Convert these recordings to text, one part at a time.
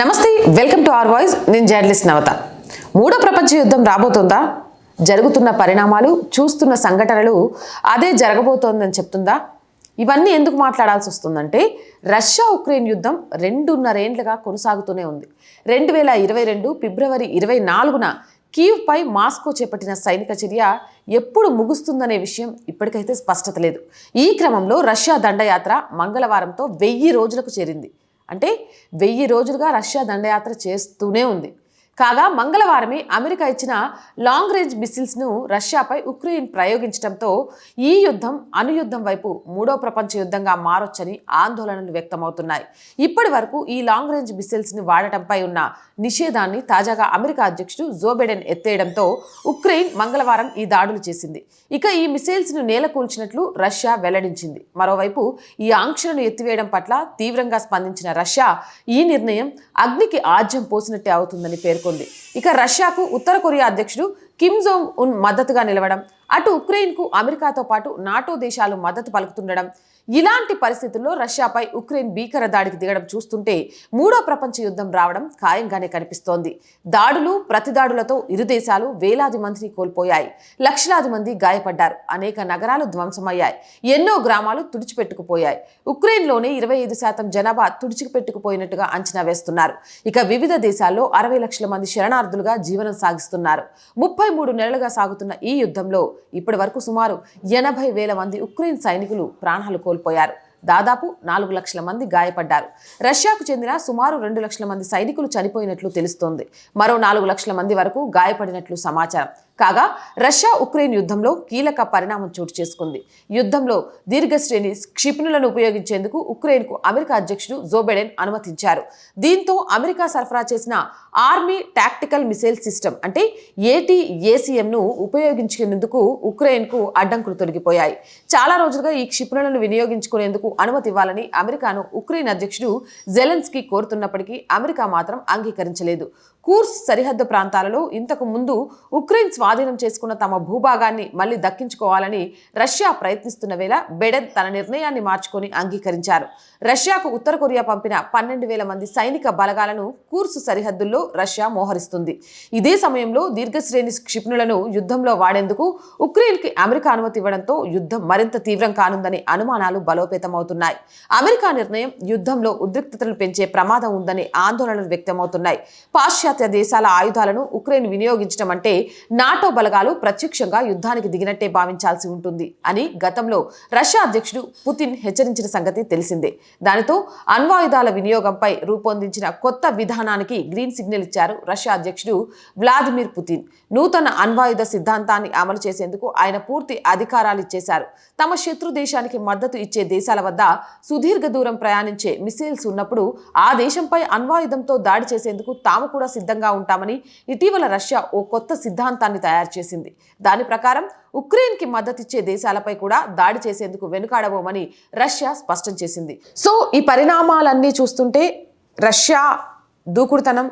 నమస్తే welcome to R voice. నేను journalist నవత. మూడో ప్రపంచ యుద్ధం రాబోతుందా? జరుగుతున్న పరిణామాలు చూస్తున్న సంఘటనలు అదే జరగబోతోందని చెప్తుందా? ఇవన్నీ ఎందుకు మాట్లాడాల్సి వస్తుందంటే రష్యా ఉక్రెయిన్ యుద్ధం రెండున్నరేండ్లుగా కొనసాగుతూనే ఉంది. రెండు వేల ఇరవై రెండు ఫిబ్రవరి ఇరవై నాలుగున కీవ్పై మాస్కో చేపట్టిన సైనిక చర్య ఎప్పుడు ముగుస్తుందనే విషయం ఇప్పటికైతే స్పష్టత లేదు. ఈ క్రమంలో రష్యా దండయాత్ర మంగళవారంతో వెయ్యి రోజులకు చేరింది. అంటే వెయ్యి రోజులుగా రష్యా దండయాత్ర చేస్తూనే ఉంది. కాగా మంగళవారమే అమెరికా ఇచ్చిన లాంగ్ రేంజ్ మిసిల్స్ను రష్యాపై ఉక్రెయిన్ ప్రయోగించడంతో ఈ యుద్ధం అనుయుద్ధం వైపు మూడో ప్రపంచ యుద్ధంగా మారొచ్చని ఆందోళనలు వ్యక్తమవుతున్నాయి. ఇప్పటి వరకు ఈ లాంగ్ రేంజ్ మిస్సిల్స్ని వాడటంపై ఉన్న నిషేధాన్ని తాజాగా అమెరికా అధ్యక్షుడు జోబెడెన్ ఎత్తేయడంతో ఉక్రెయిన్ మంగళవారం ఈ దాడులు చేసింది. ఇక ఈ మిసైల్స్ను నేలకూల్చినట్లు రష్యా వెల్లడించింది. మరోవైపు ఈ ఆంక్షలను ఎత్తివేయడం పట్ల తీవ్రంగా స్పందించిన రష్యా ఈ నిర్ణయం అగ్నికి ఆజ్యం పోసినట్టే అవుతుందని పేర్కొంది. ఇక రష్యాకు ఉత్తర కొరియా అధ్యక్షుడు కిమ్ జోంగ్ ఉన్ మద్దతుగా నిలవడం. అటు ఉక్రెయిన్కు అమెరికాతో పాటు నాటో దేశాలు మద్దతు పలుకుతుండడం. ఇలాంటి పరిస్థితుల్లో రష్యాపై ఉక్రెయిన్ భీకర దాడికి దిగడం చూస్తుంటే మూడో ప్రపంచ యుద్ధం రావడం ఖాయంగానే కనిపిస్తోంది. దాడులు ప్రతిదాడులతో ఇరు దేశాలు వేలాది మందిని కోల్పోయాయి. లక్షలాది మంది గాయపడ్డారు. అనేక నగరాలు ధ్వంసమయ్యాయి. ఎన్నో గ్రామాలు తుడిచిపెట్టుకుపోయాయి. ఉక్రెయిన్లోనే ఇరవై ఐదు శాతం జనాభా తుడిచిపెట్టుకుపోయినట్టుగా అంచనా వేస్తున్నారు. ఇక వివిధ దేశాల్లో అరవై లక్షల మంది శరణార్థులుగా జీవనం సాగిస్తున్నారు. ముప్పై మూడు నెలలుగా సాగుతున్న ఈ యుద్ధంలో ఇప్పటి వరకు సుమారు ఎనభై వేల మంది ఉక్రెయిన్ సైనికులు ప్రాణాలు కోల్పోయారు. దాదాపు నాలుగు లక్షల మంది గాయపడ్డారు. రష్యాకు చెందిన సుమారు రెండు లక్షల మంది సైనికులు చనిపోయినట్లు తెలుస్తోంది. మరో నాలుగు లక్షల మంది వరకు గాయపడినట్లు సమాచారం. కాగా రష్యా ఉక్రెయిన్ యుద్ధంలో కీలక పరిణామం చోటు చేసుకుంది. యుద్ధంలో దీర్ఘశ్రేణి క్షిపణులను ఉపయోగించేందుకు ఉక్రెయిన్కు అమెరికా అధ్యక్షుడు జో బైడెన్ అనుమతించారు. దీంతో అమెరికా సరఫరా చేసిన ఆర్మీ టాక్టికల్ మిసైల్ సిస్టమ్ అంటే ఏటీఏసీఎంను ఉపయోగించుకునేందుకు ఉక్రెయిన్కు అడ్డంకులు తొలగిపోయాయి. చాలా రోజులుగా ఈ క్షిపణులను వినియోగించుకునేందుకు అనుమతి ఇవ్వాలని అమెరికాను ఉక్రెయిన్ అధ్యక్షుడు జెలెన్స్కీ కోరుతున్నప్పటికీ అమెరికా మాత్రం అంగీకరించలేదు. కూర్స్ సరిహద్దు ప్రాంతాలలో ఇంతకు ముందు ఉక్రెయిన్ స్వాధీనం చేసుకున్న తమ భూభాగాన్ని మళ్ళీ దక్కించుకోవాలని రష్యా ప్రయత్నిస్తున్న వేళ బెడెన్ తన నిర్ణయాన్ని మార్చుకొని అంగీకరించారు. రష్యాకు ఉత్తర కొరియా పంపిన పన్నెండు వేల మంది సైనిక బలగాలను కూర్సు సరిహద్దుల్లో రష్యా మోహరిస్తుంది. ఇదే సమయంలో దీర్ఘశ్రేణి క్షిపణులను యుద్ధంలో వాడేందుకు ఉక్రెయిన్కి అమెరికా అనుమతి ఇవ్వడంతో యుద్ధం మరింత తీవ్రం కానుందని అనుమానాలు బలోపేతమవుతున్నాయి. అమెరికా నిర్ణయం యుద్ధంలో ఉద్రిక్తతలు పెంచే ప్రమాదం ఉందని ఆందోళనలు వ్యక్తమవుతున్నాయి. పాశ్చాత్య దేశాల ఆయుధాలను ఉక్రెయిన్ వినియోగించడం అంటే నాటో బలగాలు ప్రత్యక్షంగా యుద్ధానికి దిగినట్టే భావించాల్సి ఉంటుంది అని గతంలో రష్యా అధ్యక్షుడు పుతిన్ హెచ్చరించిన సంగతి తెలిసిందే. దానితో అణ్వాయుధాల వినియోగంపై రూపొందించిన కొత్త విధానానికి గ్రీన్ సిగ్నల్ ఇచ్చారు రష్యా అధ్యక్షుడు వ్లాదిమిర్ పుతిన్. నూతన అణ్వాయుధ సిద్ధాంతాన్ని అమలు చేసేందుకు ఆయన పూర్తి అధికారాలు ఇచ్చేశారు. తమ శత్రు దేశానికి మద్దతు ఇచ్చే దేశాల వద్ద సుదీర్ఘ దూరం ప్రయాణించే మిసైల్స్ ఉన్నప్పుడు ఆ దేశంపై అణ్వాయుధంతో దాడి చేసేందుకు తాము కూడా సిద్ధంగా ఉంటామని ఇటీవల రష్యా ఓ కొత్త సిద్ధాంతాన్ని తయారు చేసింది. దాని ప్రకారం ఉక్రెయిన్కి మద్దతిచ్చే దేశాలపై కూడా దాడి చేసేందుకు వెనుకాడబోమని రష్యా స్పష్టం చేసింది. సో ఈ పరిణామాలన్నీ చూస్తుంటే రష్యా దూకుడుతనం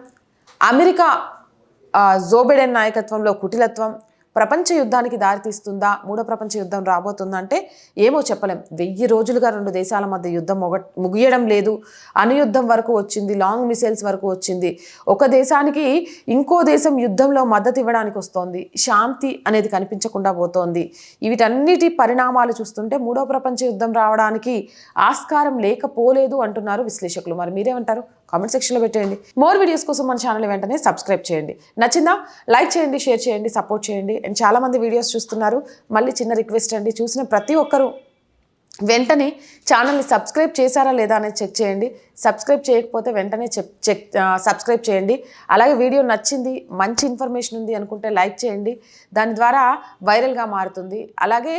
అమెరికా జోబెడెన్ నాయకత్వంలో కుటిలత్వం ప్రపంచ యుద్ధానికి దారితీస్తుందా? మూడో ప్రపంచ యుద్ధం రాబోతుందా అంటే ఏమో చెప్పలేం. వెయ్యి రోజులుగా రెండు దేశాల మధ్య యుద్ధం మొగ ముగియడం లేదు. అనుయుద్ధం వరకు వచ్చింది లాంగ్ మిసైల్స్ వరకు వచ్చింది. ఒక దేశానికి ఇంకో దేశం యుద్ధంలో మద్దతు ఇవ్వడానికి వస్తోంది. శాంతి అనేది కనిపించకుండా పోతోంది. వీటన్నిటి పరిణామాలు చూస్తుంటే మూడో ప్రపంచ యుద్ధం రావడానికి ఆస్కారం లేకపోలేదు అంటున్నారు విశ్లేషకులు. మరి మీరేమంటారు? కామెంట్ సెక్షన్లో పెట్టేయండి. మోర్ వీడియోస్ కోసం మన ఛానల్ వెంటనే సబ్స్క్రైబ్ చేయండి. నచ్చిందా? లైక్ చేయండి షేర్ చేయండి సపోర్ట్ చేయండి. అండ్ చాలామంది వీడియోస్ చూస్తున్నారు. మళ్ళీ చిన్న రిక్వెస్ట్ అండి. చూసిన ప్రతి ఒక్కరూ వెంటనే ఛానల్ని సబ్స్క్రైబ్ చేశారా లేదా అనేది చెక్ చేయండి. సబ్స్క్రైబ్ చేయకపోతే వెంటనే చెక్ చెక్ సబ్స్క్రైబ్ చేయండి. అలాగే వీడియో నచ్చింది మంచి ఇన్ఫర్మేషన్ ఉంది అనుకుంటే లైక్ చేయండి. దాని ద్వారా వైరల్గా మారుతుంది. అలాగే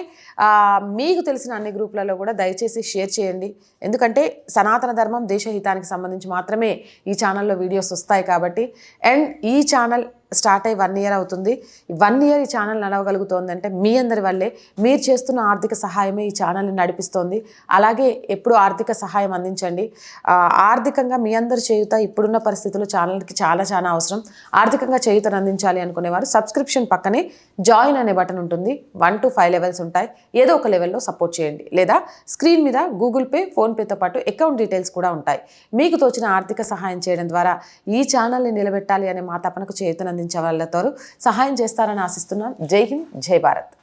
మీకు తెలిసిన అన్ని గ్రూపులలో కూడా దయచేసి షేర్ చేయండి. ఎందుకంటే సనాతన ధర్మం దేశహితానికి సంబంధించి మాత్రమే ఈ ఛానల్లో వీడియోస్ వస్తాయి కాబట్టి. అండ్ ఈ ఛానల్ స్టార్ట్ అయ్యి వన్ ఇయర్ అవుతుంది. వన్ ఇయర్ ఈ ఛానల్ నడవగలుగుతోంది అంటే మీ అందరి వల్లే. మీరు చేస్తున్న ఆర్థిక సహాయమే ఈ ఛానల్ని నడిపిస్తోంది. అలాగే ఎప్పుడు ఆర్థిక సహాయం అందించండి. ఆర్థికంగా మీ అందరి చేయుత ఇప్పుడున్న పరిస్థితుల్లో ఛానల్కి చాలా చాలా అవసరం. ఆర్థికంగా చేయుతను అందించాలి అనుకునేవారు సబ్స్క్రిప్షన్ పక్కనే జాయిన్ అనే బటన్ ఉంటుంది. వన్ టు ఫైవ్ లెవెల్స్ ఉంటాయి. ఏదో ఒక లెవెల్లో సపోర్ట్ చేయండి. లేదా స్క్రీన్ మీద గూగుల్ పే ఫోన్పేతో పాటు అకౌంట్ డీటెయిల్స్ కూడా ఉంటాయి. మీకు తోచిన ఆర్థిక సహాయం చేయడం ద్వారా ఈ ఛానల్ని నిలబెట్టాలి అనే మా తపనకు చేయుతనంది అందించే వాళ్ళతో సహాయం చేస్తారని ఆశిస్తున్నాం జై హింద్ జై భారత్.